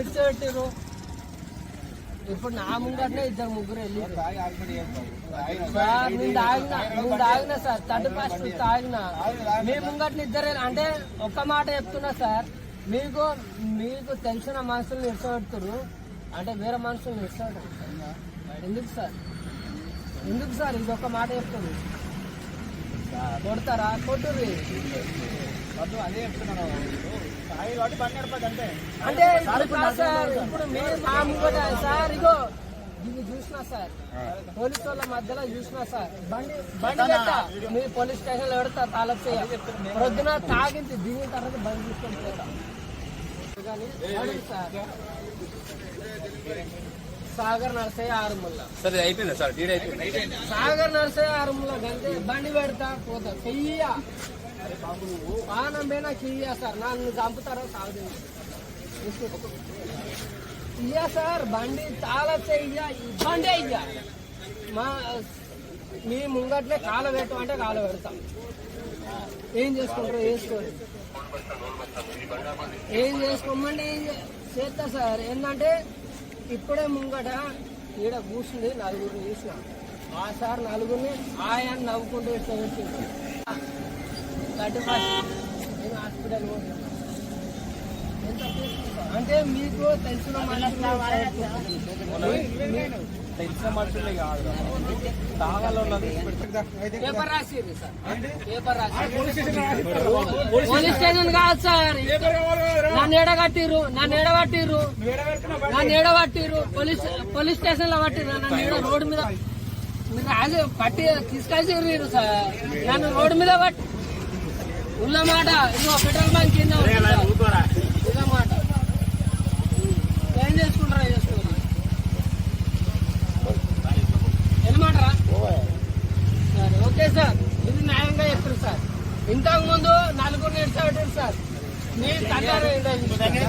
ఇడిచిపెట్టిర్రు ఇప్పుడు నా ముంగట్నే ఇద్దరు ముగ్గురు వెళ్ళి. సార్ నేను తాగిన నేను తాగిన సార్ థర్డ్ ఫస్ట్ తాగిన. మీ ముంగట్ని ఇద్దరు అంటే ఒక్క మాట చెప్తున్నా సార్ మీకు మీకు తెలిసిన మనుషులు ఇష్టపెడుతురు అంటే వేరే మనుషులు ఇష్టపెడతారు ఎందుకు సార్? ఎందుకు సార్ ఇది ఒక మాట చెప్తుంది కొడతారా? కొట్టుర్రి? అదే చెప్తున్నాను. అంటే సార్ ఇప్పుడు మీరు మా ముంగట సార్ ఇగో ఇది చూసినా సార్. పోలీసు వాళ్ళ మధ్యలో చూసినా సార్. బండి బండి పెట్టా. మీ పోలీస్ స్టేషన్లో పెడతా తాలూకు చేయ ప్రొద్దున తాగించి దిగిన తర్వాత బండి తీసుకొని పోతా. సార్. సాగర్ నర్సయ్య ఆరుముల్ల సరే అయిపోయింది సార్? డీడ్ అయిపోయింది? సాగర్ నర్సయ్య ఆరుముల్ల గంటే బండి పెడతా పోతా. చెయ్య. పానం నాకు చెయ్య సార్ నన్ను చంపుతారో సాగు ఇయ్యా సార్ బండి చాలా చెయ్య బండి అయ్యా మా మీ ముంగట్లే కాల పెట్టమంటే కాల పెడతాం ఏం చేసుకుంటారు వేసుకోండి ఏం చేసుకోమండి ఏం చేస్తా సార్ ఏంటంటే ఇప్పుడే ముంగట ఈడ కూర్చుంది నలుగురిని చూసిన ఆ సార్ నలుగురిని ఆయన నవ్వుకుంటూ ఇట్లా హాస్పిటల్? అంటే మీకు తెలిసిన తెలిసిన మనుషులే కాదు తాగాలో పేపర్ రాసిర్రు సార్. పేపర్ రాసి పోలీస్ స్టేషన్ కాదు సార్. నన్ను ఎడగట్టిర్రు నన్ను ఎడగట్టిర్రు నన్ను ఎడగట్టిర్రు పోలీస్ పోలీస్ స్టేషన్లో పట్టిర్రు. నన్ను ఈడ రోడ్డు మీద మీరు పట్టి తీసుకొచ్చిర్రు సార్. నన్ను రోడ్డు మీద పట్టి ఉన్న మాట ఇదిగో పెట్రోల్ బంక్ కింద ఉంది. సార్. ఉన్న మాట ఏం చేసుకుంటారా చేసుకోండి ఎన్నమాటరా సరే ఓకే సార్. ఇది న్యాయంగా చెప్తారు సార్. ఇంతకు ముందు నలుగురు నిడిచిపెట్టారు సార్. మీ తల్లారు కంటిన్యూ